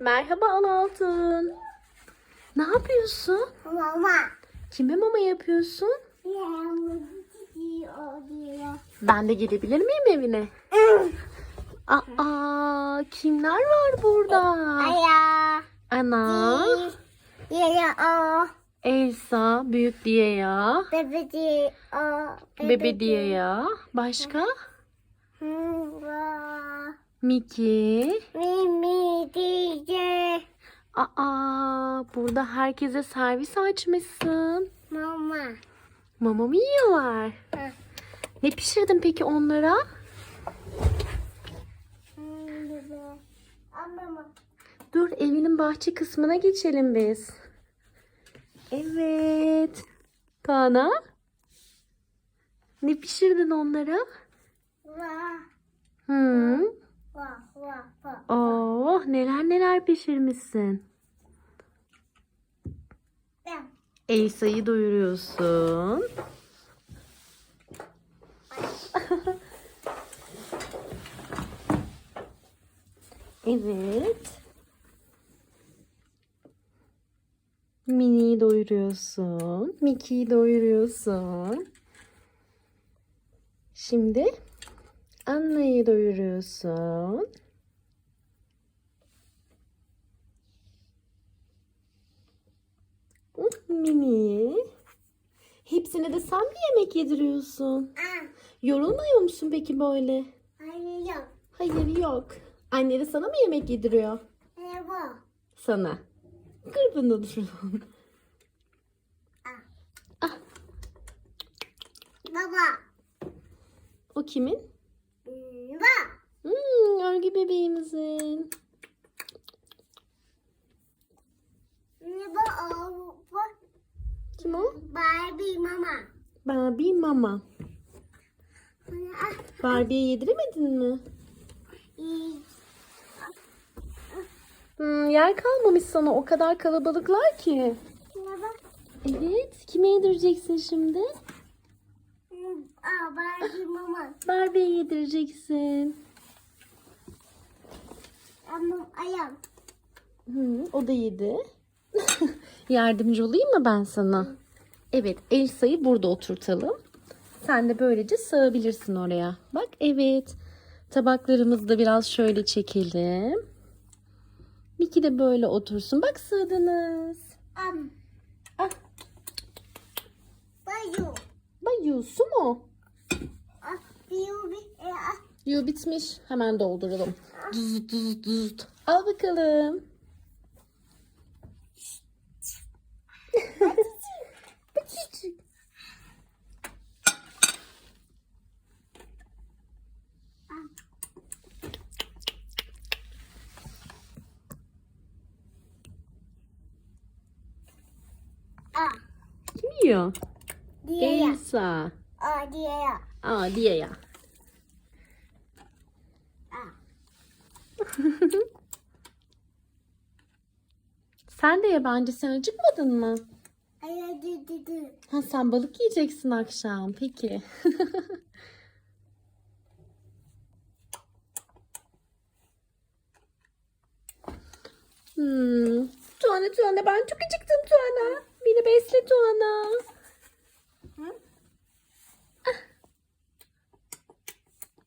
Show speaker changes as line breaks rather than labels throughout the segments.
Merhaba Alaltun. Ne yapıyorsun?
Mama.
Kime mama yapıyorsun? Ben de gelebilir miyim evine? Aa, kimler var burada?
Aya.
Ana,
Yaya.
Elsa, büyük diye ya.
Bebeci o.
Bebe diye ya. Başka?
Mama.
Miki. Aa, burada herkese servis açmışsın.
Mama.
Mama mı yiyorlar?
Hı.
Ne pişirdin peki onlara?
Hmm.
Dur evinin bahçe kısmına geçelim biz. Evet. Kana. Ne pişirdin onlara?
Va.
Hı.
Va. Va. Va.
Oh neler neler pişirmişsin.
Ben.
Elsa'yı doyuruyorsun. evet. Mini'yi doyuruyorsun. Mickey'i doyuruyorsun. Şimdi Anna'yı doyuruyorsun. Mini. Hepsine de sen mi yemek yediriyorsun?
Ah.
Yorulmuyor musun peki böyle?
Hayır yok.
Hayır yok. Anne de sana mı yemek yediriyor?
Bu?
Sana. Kırpında durun.
Baba.
O kimin?
Hmm, Bak.
Hmm, örgü bebeğimizin.
Ne bu? O, bu.
Kim o?
Barbie mama.
Barbie mama. Barbie'ye yediremedin mi? Hmm, yer kalmamış sana o kadar kalabalıklar ki. Evet. Kime yedireceksin şimdi?
Hmm, Barbie mama.
Barbie'ye yedireceksin.
Ama ayağım.
Hı, o da yedi. Yardımcı olayım mı ben sana? Evet, Elsa'yı burada oturtalım. Sen de böylece sığabilirsin oraya. Bak evet. Tabaklarımızı da biraz şöyle çekelim. Miki de böyle otursun. Bak sığdınız.
Am.
Ah,
Bayu.
bayu su mu?
Ah. E, ah.
Yo bitmiş. Hemen dolduralım. Duzut duzut duzut. Al bakalım.
Ah.
Kim yiyor?
Diye ya.
Elsa.
Aa, diye ya.
Aa diye ya. Sen de yabancı sen acıkmadın mı?
Ay, di.
Ha sen balık yiyeceksin akşam. Peki. hmm. Tuana Tuana ben çok acıktım Tuana. Beni besle Tuana.
Hı?
Ah.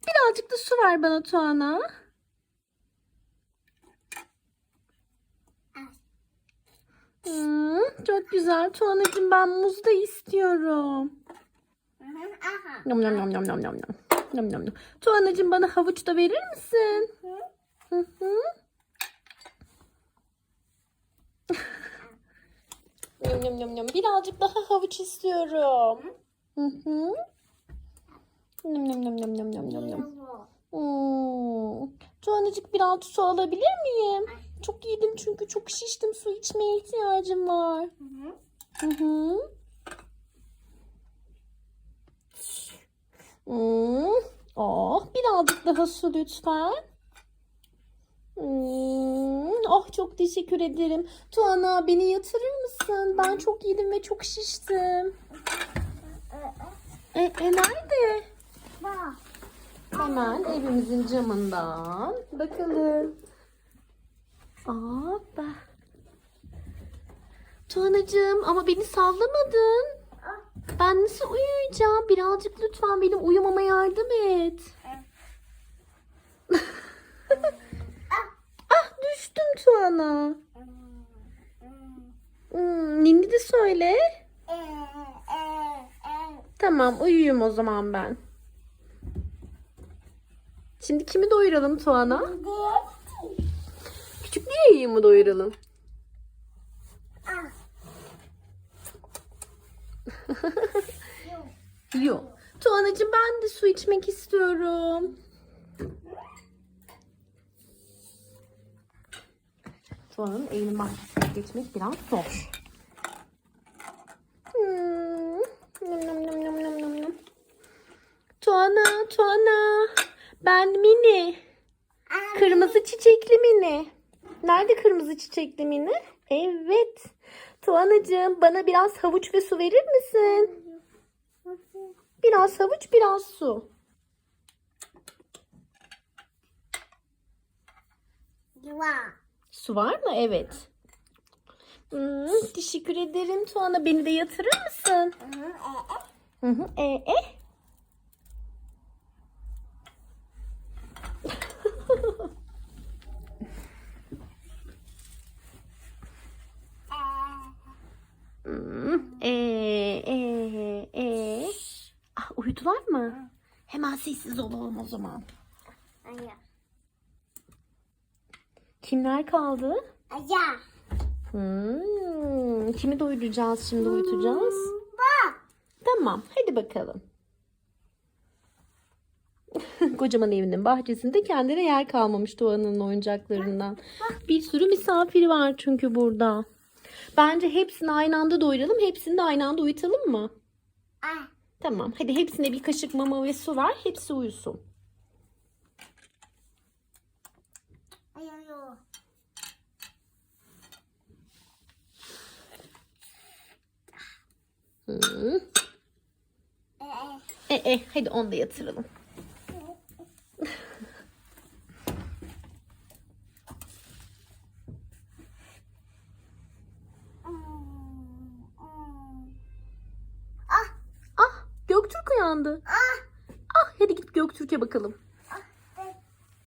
Birazcık da su ver bana Tuana.
Ah.
Hmm, çok güzel Tuana'cığım ben muz da istiyorum. Nom nom nom nom nom nom nom. Nom nom nom. Tuana'cığım bana havuç da verir misin?
Hı?
Hı nom nom. Birazcık daha havuç istiyorum. Hı hı. Nom nom nom nom.
Bu.
Hmm. Tuanacık biraz su alabilir miyim? Çok yedim çünkü çok şiştim. Su içmeye ihtiyacım var.
Hı hı.
Hı hı. Hmm. Oh, birazcık daha su lütfen. Hmm. Oh çok teşekkür ederim. Tuana beni yatırır mısın? Ben çok yedim ve çok şiştim.
E,
E, nerede? Hemen evimizin camından bakalım. Hoppa. Tuanacığım ama beni sallamadın. Ben nasıl uyuyacağım? Birazcık lütfen benim uyumama yardım et. ah düştüm Tuana. Hmm, ninni de söyle. Tamam uyuyayım o zaman ben. Şimdi kimi doyuralım Tuana? Küçük diye mi doyuralım? Yok. Tuanacığım ben de su içmek istiyorum. Tuana'nın evinin bahçesine geçmek biraz zor. Hmm. Nım nım nım. Tuana, Tuana. Ben Mini. Kırmızı çiçekli Mini. Nerede kırmızı çiçekli Mini? Evet. Tuanacığım bana biraz havuç ve su verir misin? Biraz havuç, biraz su. Su var mı? Evet. Hmm, teşekkür ederim Tuana. Beni de yatırır mısın? Hı hı. E, e. Hmm, E, e, e. Ah, uyudular mı? Hemen sessiz olalım o zaman. Kimler kaldı? Hmm, kimi doyuracağız şimdi uyutacağız? Tamam hadi bakalım. Kocaman evinin bahçesinde kendine yer kalmamış Doğan'ın oyuncaklarından. Bir sürü misafiri var çünkü burada. Bence hepsini aynı anda doyuralım. Hepsini de aynı anda uyutalım mı? Tamam. Hadi hepsine bir kaşık mama ve su ver. Hepsi uyusun. Hı. E, e, hadi onu da yatıralım. Ah Göktürk uyandı. Ah hadi git Göktürk'e bakalım.